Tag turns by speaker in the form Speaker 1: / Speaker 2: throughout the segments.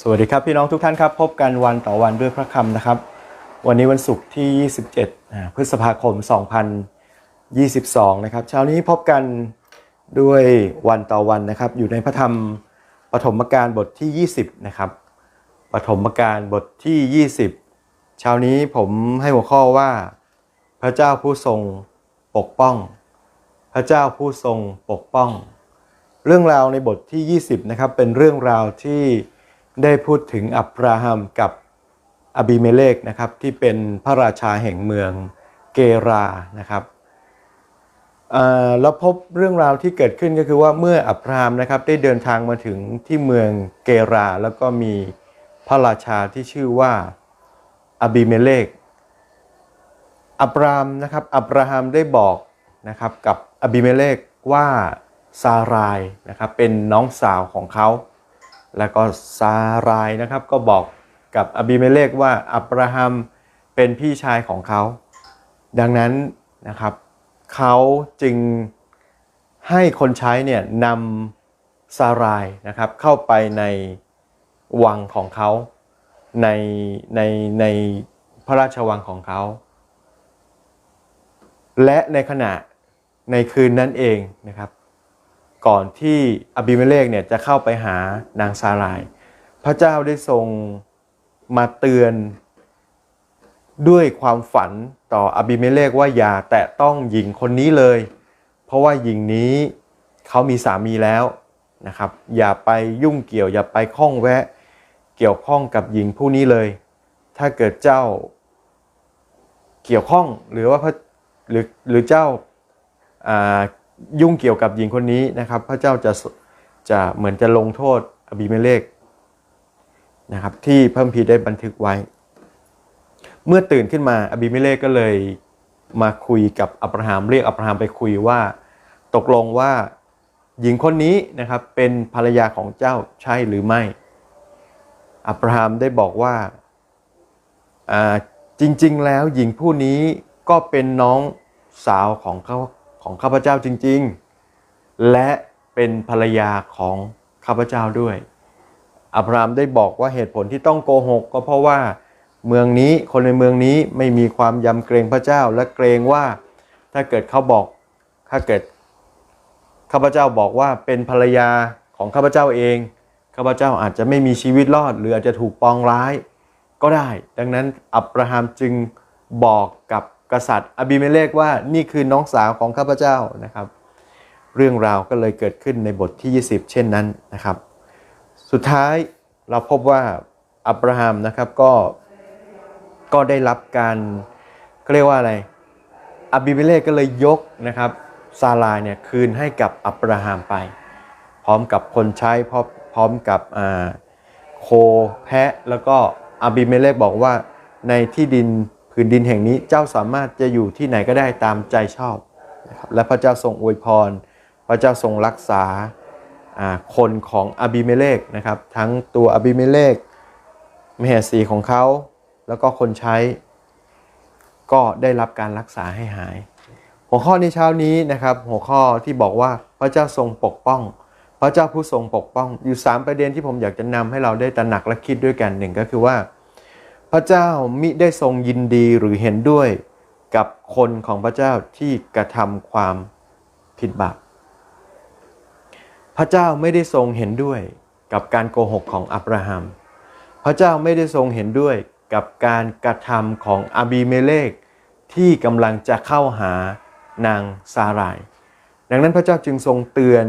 Speaker 1: สวัสดีครับพี่น้องทุกท่านครับ พบกันวันต่อวันด้วยพระคำนะครับ วันนี้วันศุกร์ที่ 27 พฤษภาคม 2022 นะครับเช้านี้พบกันด้วยวันต่อวันนะครับ อยู่ในพระธรรมปฐมกาลบทที่ 20 นะครับปฐมกาลบทที่ 20 เช้านี้ผมให้หัวข้อว่า พระเจ้าผู้ทรงปกป้อง พระเจ้าผู้ทรงปกป้อง เรื่องราวในบทที่ 20 นะครับเป็นเรื่องราวที่ ได้พูดถึงอับราฮัมกับอบิเมเลกนะครับที่เป็นพระราชาแห่งเมืองเกรานะครับเอ่อแล้วพบเรื่องราวที่เกิดขึ้นก็คือว่าเมื่ออับราฮัมนะครับได้เดินทางมาถึงที่เมืองเกราแล้วก็มีพระราชาที่ชื่อว่าอบิเมเลกอับรามนะครับอับราฮัมได้บอกนะครับกับอบิเมเลกว่าซารายนะครับเป็นน้องสาวของเขา แล้วก็ซารายนะครับก็บอกกับอบิเมเลกว่าอับราฮัมเป็นพี่ชายของเขา ดังนั้นนะครับเขาจึงให้คนใช้เนี่ยนำซารายนะครับเข้าไปในวังของเขาในในในพระราชวังของเขา และในขณะในคืนนั้นเองนะครับ ก่อนที่อบิเมเลกเนี่ยจะเข้าไปหานางซาราย พระเจ้าได้ทรงมาเตือนด้วยความฝันต่ออบิเมเลกว่าอย่าแตะต้องหญิงคนนี้เลย เพราะว่าหญิงนี้เขามีสามีแล้วนะครับ อย่าไปยุ่งเกี่ยวอย่าไปข้องแวะเกี่ยวข้องกับหญิงผู้นี้เลย ถ้าเกิดเจ้าเกี่ยวข้องหรือว่าพระหรือหรือเจ้าอ่า ยุ่งเกี่ยวกับหญิงคนนี้นะครับ พระเจ้าจะจะเหมือนจะลงโทษอบิเมเลกนะครับ ที่พระคัมภีได้บันทึกไว้ เมื่อตื่นขึ้นมาอบิเมเลกก็เลยมาคุยกับอับราฮัมเรียกอับราฮัมไปคุยว่า ตกลงว่าหญิงคนนี้นะครับเป็นภรรยาของเจ้าใช่หรือไม่ อับราฮัมได้บอกว่าอ่าจริง ๆ แล้วหญิงผู้นี้ก็เป็นน้องสาวของเขา ของข้าพเจ้าจริง ๆ และเป็นภรรยาของข้าพเจ้าด้วยอับรามได้บอกว่าเหตุผลที่ต้องโกหก ก็เพราะว่าเมืองนี้คนในเมืองนี้ไม่มีความยำเกรงพระเจ้าและเกรงว่าถ้าเกิดเขาบอกถ้าเกิดข้าพเจ้าบอกว่าเป็นภรรยาของข้าพเจ้าเองข้าพเจ้าอาจจะไม่มีชีวิตรอด หรืออาจจะถูกปองร้ายก็ได้ ดังนั้นอับราฮัมจึงบอกกับ กษัตริย์อบิเมเลกว่านี่คือน้องสาวของข้าพเจ้านะครับ เรื่องราวก็เลยเกิดขึ้นในบทที่ 20 เช่นนั้นนะครับ สุดท้ายเราพบว่าอับราฮัมนะครับก็ก็ได้รับการเขาเรียกว่าอะไรอบิเมเลกก็เลยยกนะครับซาลาเนี่ยคืนให้กับอับราฮัมไป พร้อมกับคนใช้พร้อมพร้อมกับอ่าโคแพะแล้วก็อบิเมเลกบอกว่าในที่ดิน ผืนดินแห่งนี้เจ้าสามารถจะอยู่ที่ไหนก็ได้ตามใจชอบนะครับและพระเจ้าทรงอวยพร พระเจ้าทรงรักษาคนของอบิเมเลกนะครับทั้งตัวอบิเมเลกมเหสีของเขา แล้วก็คนใช้ก็ได้รับการรักษาให้หาย หัวข้อในเช้านี้นะครับ หัวข้อที่บอกว่าพระเจ้าทรงปกป้อง พระเจ้าผู้ทรงปกป้อง อยู่ 3 ประเด็นที่ผมอยากจะนำให้เราได้ตระหนักและคิดด้วยกันหนึ่งก็คือว่า พระเจ้ามิได้ทรงยินดีหรือเห็นด้วยกับคนของพระเจ้าที่กระทำความผิดบาป พระเจ้าไม่ได้ทรงเห็นด้วยกับการโกหกของอับราฮัม พระเจ้าไม่ได้ทรงเห็นด้วยกับการกระทำของอาบีเมเลกที่กำลังจะเข้าหานางซาราย ดังนั้นพระเจ้าจึงทรงเตือน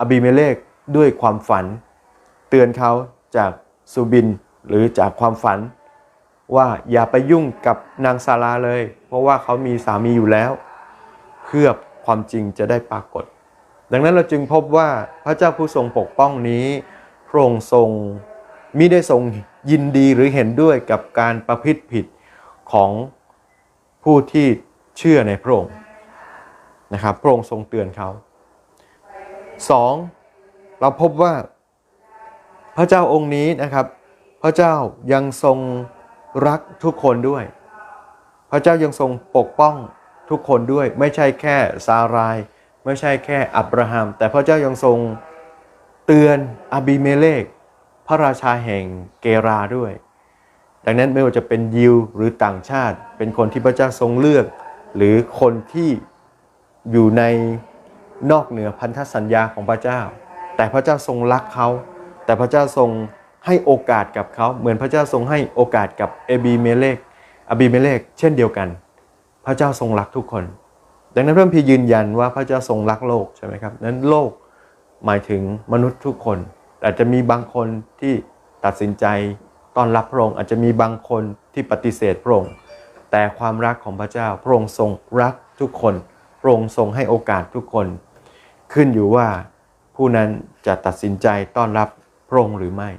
Speaker 1: อบีเมเลกด้วยความฝัน เตือนเขาจากซูบินหรือจากความฝัน ว่าอย่าไปยุ่งกับนางซาราเลย เพราะว่าเขามีสามีอยู่แล้ว เพื่อความจริงจะได้ปรากฏ ดังนั้นเราจึงพบว่าพระเจ้าผู้ทรงปกป้องนี้พระองค์ทรงมิได้ทรงยินดีหรือเห็นด้วยกับการประพฤติผิดของผู้ที่เชื่อในพระองค์นะครับพระองค์ทรงเตือนเขาสองเราพบว่าพระเจ้าองค์นี้นะครับ พระเจ้ายังทรง รักทุกคนด้วย พระเจ้ายังทรงปกป้องทุกคนด้วย ไม่ใช่แค่ซาราย ไม่ใช่แค่อับราฮัม แต่พระเจ้ายังทรงเตือนอบิเมเลก พระราชาแห่งเกราด้วย ดังนั้นไม่ว่าจะเป็นยิวหรือต่างชาติ เป็นคนที่พระเจ้าทรงเลือก หรือคนที่อยู่ในนอกเหนือพันธสัญญาของพระเจ้า แต่พระเจ้าทรงรักเขา แต่พระเจ้าทรง ให้โอกาสกับเขา เหมือนพระเจ้าทรงให้โอกาสกับเอบีเมเลกอบีเมเลกเช่นเดียวกัน พระเจ้าทรงรักทุกคน ดังนั้นพระคัมพีร์ยืนยันว่าพระเจ้าทรงรักโลกใช่ไหมครับนั้นโลกหมายถึงมนุษย์ทุกคนอาจจะมีบางคนที่ตัดสินใจต้อนรับพระองค์อาจจะมีบางคนที่ปฏิเสธพระองค์แต่ความรักของพระเจ้าพระองค์ทรงรักทุกคนพระองค์ทรงให้โอกาสทุกคน ขึ้นอยู่ว่าผู้นั้นจะตัดสินใจต้อนรับพระองค์หรือไม่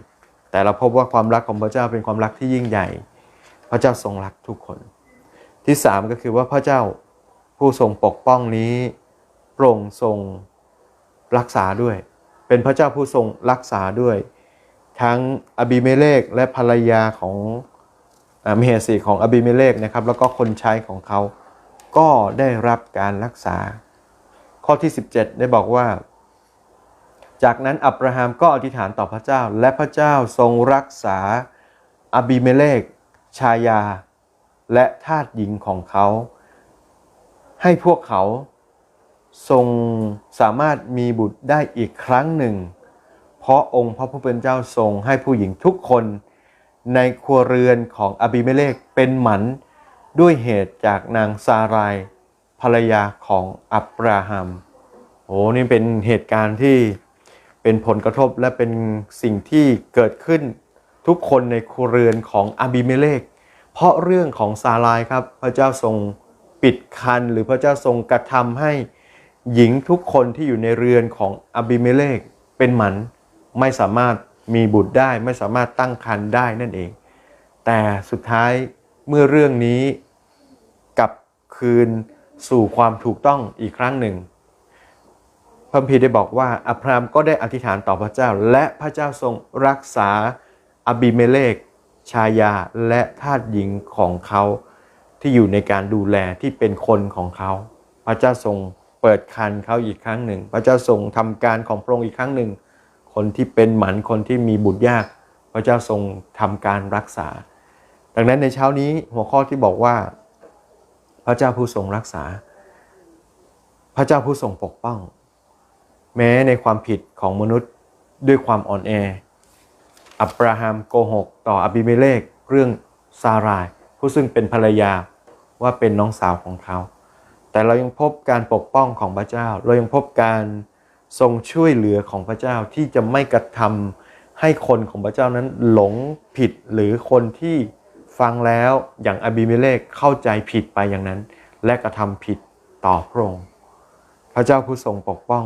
Speaker 1: แต่เราพบว่าความรักของพระเจ้าเป็นความรักที่ยิ่งใหญ่ พระเจ้าทรงรักทุกคน ที่สามก็คือว่าพระเจ้าผู้ทรงปกป้องนี้พระองทรงรักษาด้วย เป็นพระเจ้าผู้ทรงรักษาด้วย ทั้งอบิเมเลกและภรรยาของอ่ามเหสีของอบิเมเลกนะครับ แล้วก็คนใช้ของเขาก็ได้รับการรักษา ข้อที่ 17 ได้บอกว่า จากนั้นอับราฮัมก็อธิษฐานต่อพระเจ้า และพระเจ้าทรงรักษาอบิเมเลก ชายา และทาสหญิงของเขา ให้พวกเขาทรงสามารถมีบุตรได้อีกครั้งหนึ่ง เพราะองค์พระผู้เป็นเจ้าทรงให้ผู้หญิงทุกคนในครัวเรือนของอบิเมเลกเป็นหมันด้วยเหตุจากนางซารายภรรยาของอับราฮัม โอ้นี่เป็นเหตุการณ์ที่ เป็นผลกระทบและเป็นสิ่งที่เกิดขึ้นทุกคนในครัวเรือนของอบิเมเลก เพราะเรื่องของซารายครับ พระเจ้าทรงปิดคัน หรือพระเจ้าทรงกระทำให้หญิงทุกคนที่อยู่ในเรือนของอบิเมเลก เป็นหมันไม่สามารถมีบุตรได้ไม่สามารถตั้งครรภ์ได้นั่นเอง แต่สุดท้ายเมื่อเรื่องนี้กลับคืนสู่ความถูกต้องอีกครั้งหนึ่ง พระคัมภีได้บอกว่าอับรามก็ได้อธิษฐานต่อพระเจ้า และพระเจ้าทรงรักษาอบิเมเลกชายาและทาสหญิงของเขาที่อยู่ในการดูแลที่เป็นคนของเขา พระเจ้าทรงเปิดคันเขาอีกครั้งหนึ่ง พระเจ้าทรงทำการของพระองค์อีกครั้งหนึ่ง คนที่เป็นหมันคนที่มีบุตรยาก พระเจ้าทรงทำการรักษา ดังนั้นในเช้านี้หัวข้อที่บอกว่า พระเจ้าผู้ทรงรักษา พระเจ้าผู้ทรงปกป้อง แม้ในความผิดของมนุษย์ด้วยความอ่อนแอ อับราฮัมโกหก ต่ออบิเมเลกเรื่องซาราย ผู้ซึ่งเป็นภรรยาว่าเป็นน้องสาวของเขา แต่เรายังพบการปกป้องของพระเจ้า เรายังพบการทรงช่วยเหลือของพระเจ้าที่จะไม่กระทำให้คนของพระเจ้านั้นหลงผิดหรือคนที่ฟังแล้วอย่างอบิเมเลกเข้าใจผิดไปอย่างนั้น และกระทำผิดต่อพระองค์พระเจ้าผู้ทรงปกป้อง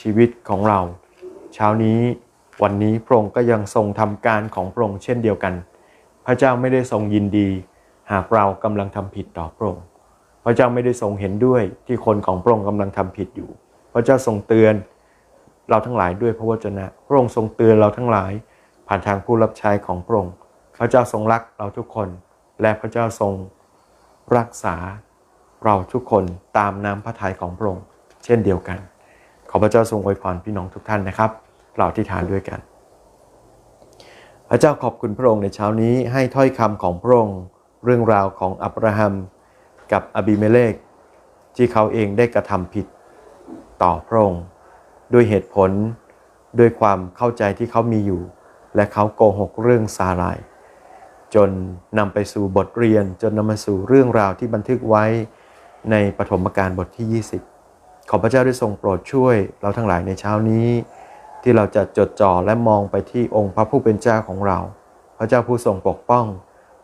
Speaker 1: ชีวิตของเรา เช้านี้วันนี้พระองค์ก็ยังทรงทำการของพระองค์เช่นเดียวกัน พระเจ้าไม่ได้ทรงยินดี หากเรากำลังทำผิดต่อพระองค์ พระเจ้าไม่ได้ทรงเห็นด้วยที่คนของพระองค์กำลังทำผิดอยู่ พระเจ้าทรงเตือนเราทั้งหลายด้วยพระวจนะ พระองค์ทรงเตือนเราทั้งหลาย ผ่านทางผู้รับใช้ของพระองค์ พระเจ้าทรงรักเราทุกคน และพระเจ้าทรงรักษาเราทุกคนตามน้ำพระทัยของพระองค์เช่นเดียวกัน ขอพระเจ้าทรงอวยพรพี่น้องทุกท่านนะครับเราที่ฐานด้วยกัน พระเจ้าขอบคุณพระองค์ในเช้านี้ให้ถ้อยคำของพระองค์เรื่องราวของอับราฮัมกับอบิเมเลกที่เขาเองได้กระทำผิดต่อพระองค์ด้วยเหตุผลด้วยความเข้าใจที่เขามีอยู่ และเขาโกหกเรื่องซาราย จนนำไปสู่บทเรียนจนนำมาสู่เรื่องราวที่บันทึกไว้ในปฐมกาลบทที่ 20 ขอพระเจ้าได้ทรงโปรดช่วยเราทั้งหลายในเช้านี้ ที่เราจะจดจ่อและมองไปที่องค์พระผู้เป็นเจ้าของเรา พระเจ้าผู้ทรงปกป้อง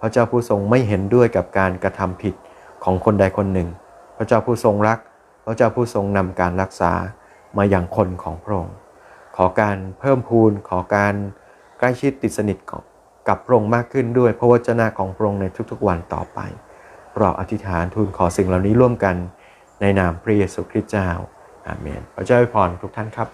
Speaker 1: พระเจ้าผู้ทรงไม่เห็นด้วยกับการกระทำผิดของคนใดคนหนึ่ง พระเจ้าผู้ทรงรัก พระเจ้าผู้ทรงนำการรักษามาอย่างคนของพระองค์ขอการเพิ่มพูนขอการใกล้ชิดติดสนิทกับพระองค์มากขึ้นด้วยพระวจนะของพระองค์ในทุกๆวันต่อไปเราอธิษฐานทูลขอสิ่งเหล่านี้ร่วมกัน ในนามพระเยซูคริสต์เจ้าอาเมน พระเจ้าอวยพรทุกท่านครับ